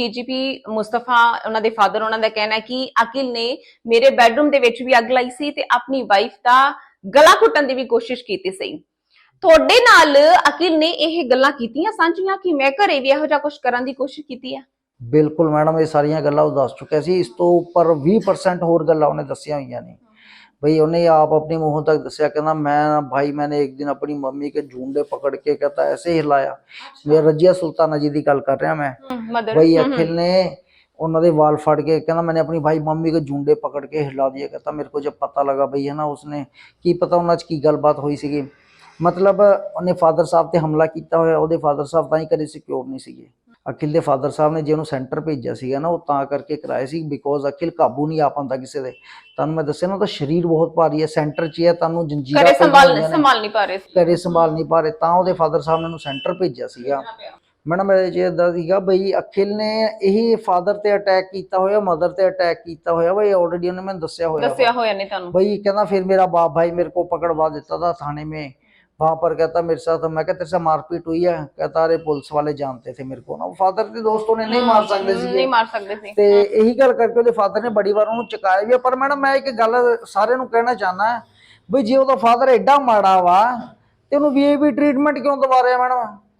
DGP Mustafa, ਉਹਨਾਂ ਦੇ father, ਉਹਨਾਂ ਦਾ ਕਹਿਣਾ ਹੈ ਕਿ ਅਕਿਲ ਨੇ ਮੇਰੇ ਬੈੱਡਰੂਮ ਦੇ ਵਿੱਚ ਵੀ ਅੱਗ ਲਾਈ ਸੀ ਤੇ ਆਪਣੀ ਵਾਈਫ ਦਾ ਗਲਾ ਘੁੱਟਣ ਦੀ ਵੀ ਕੋਸ਼ਿਸ਼ ਕੀਤੀ ਸੀ। ਤੁਹਾਡੇ ਨਾਲ ਅਕਿਲ ਨੇ ਇਹ ਗੱਲਾਂ ਕੀਤੀਆਂ ਸਾਂਝੀਆਂ ਕਿ ਮੈਂ ਘਰੇ ਵੀ ਇਹੋ ਜਿਹਾ ਕੁਝ ਕਰਨ ਦੀ ਕੋਸ਼ਿਸ਼ ਕੀਤੀ ਹੈ? ਬਿਲਕੁਲ ਮੈਡਮ, ਇਹ ਸਾਰੀਆਂ ਗੱਲਾਂ ਉਹ ਦੱਸ ਚੁੱਕਿਆ ਸੀ। ਇਸ ਤੋਂ ਉੱਪਰ 20% ਹੋਰ ਗੱਲਾਂ ਉਹਨੇ ਦੱਸੀਆਂ ਹੋਈਆਂ ਨੇ। भई ਉਹਨੇ ਆਪ अपने मुंह तक ਦੱਸਿਆ ਕਹਿੰਦਾ मैं ना भाई मैंने एक दिन अपनी मम्मी के झुंडे पकड़ के कहता ऐसे हिलाया मैं रजिया सुल्ताना जी ਦੀ ਗੱਲ ਕਰ ਰਿਹਾ ਮੈਂ ਮਦਰ ਬਈ ਅਖਿਲ ਨੇ ਉਹਨਾਂ ਦੇ ਵਾਲ ਫੜ ਕੇ ਕਹਿੰਦਾ मैंने अपनी भाई मम्मी के झुंडे पकड़ के हिला दिए कहता मेरे को जब पता लगा भई है ना उसने ਕੀ ਪਤਾ ਉਹਨਾਂ 'ਚ ਕੀ ਗੱਲਬਾਤ ਹੋਈ ਸੀਗੀ ਮਤਲਬ ਉਹਨੇ ਫਾਦਰ ਸਾਹਿਬ ਤੇ ਹਮਲਾ ਕੀਤਾ ਹੋਇਆ ਉਹਦੇ ਫਾਦਰ ਸਾਹਿਬ ਤਾਂ ਹੀ ਕਦੇ ਸਿਕਿਉਰ ਨਹੀਂ ਸੀਗੇ ਅਕਿਲ ਦੇ ਫਾਦਰ ਸਾਹਿਬ ਨੇ ਜੇ ਉਹਨੂੰ ਸੈਂਟਰ ਭੇਜਿਆ ਸੀਗਾ ਨਾ ਉਹ ਤਾਂ ਕਰਕੇ ਕਰਾਇਆ ਸੀ ਬਿਕੋਜ਼ ਅਕਿਲ ਕਾਬੂ ਨਹੀਂ ਆ ਪਾਉਂਦਾ ਕਿਸੇ ਦੇ। ਤੁਹਾਨੂੰ ਮੈਂ ਦੱਸਿਆ ਨਾ ਤਾਂ ਸਰੀਰ ਬਹੁਤ ਭਾਰੀ ਹੈ ਸੈਂਟਰ 'ਚ ਹੈ ਤੁਹਾਨੂੰ ਜੰਜੀਰਾ ਕਰੇ ਸੰਭਾਲ ਸੰਭਾਲ ਨਹੀਂ ਪਾ ਰਹੇ ਕਰੇ ਸੰਭਾਲ ਨਹੀਂ ਪਾ ਰਹੇ ਤਾਂ ਉਹਦੇ ਫਾਦਰ ਸਾਹਿਬ ਨੇ ਉਹਨੂੰ ਸੈਂਟਰ ਭੇਜਿਆ ਸੀਗਾ। ਮੈਡਮ ਇਹ ਜੇ ਇਦਾਂ ਸੀਗਾ ਬਈ ਅਖਿਲ ਨੇ ਇਹੀ ਫਾਦਰ ਤੇ ਅਟੈਕ ਕੀਤਾ ਹੋਇਆ ਮਦਰ ਤੇ ਅਟੈਕ ਕੀਤਾ ਹੋਇਆ ਬਈ ਆਲਰੇਡੀ ਉਹਨੇ ਮੈਨੂੰ ਦੱਸਿਆ ਹੋਇਆ ਦੱਸਿਆ ਹੋਇਆ ਨੇ ਤੁਹਾਨੂੰ। ਬਈ ਕਹਿੰਦਾ ਫਿਰ ਮੇਰਾ ਬਾਪ ਭਾਈ ਮੇਰੇ ਕੋ ਪਕੜਵਾ ਦਿੱਤਾ ਤਾਂ ਥਾਣੇ ਮੇ। वहां पर कहता मेरे साथ मैं कहता तेरे से मारपीट हुई है कहता अरे पुलिस वाले जानते थे मेरे को ना फादर के दोस्तों ने नहीं मार सकते ਨਹੀਂ ਸੀ ਮਾਰ ਸਕਦੇ ਸੀ ਤੇ ਇਹੀ ਗੱਲ ਕਰਕੇ ਉਹਦੇ ਫਾਦਰ ਨੇ ਬੜੀ ਵਾਰ ਉਹਨੂੰ ਚੁਕਾਇਆ ਵੀ ਆ। ਪਰ ਮੈਡਮ ਮੈਂ ਇੱਕ ਗੱਲ ਸਾਰਿਆਂ ਨੂੰ ਕਹਿਣਾ ਚਾਹਨਾ ਹੈ ਵੀ ਜੇ ਉਹਦਾ ਫਾਦਰ ਐਡਾ ਮਾੜਾ ਵਾ ਤੇ ਉਹਨੂੰ ਵੀਆਈਪੀ ਟ੍ਰੀਟਮੈਂਟ ਕਿਉਂ ਦਵਾ ਰਿਹਾ ਮੈਡਮ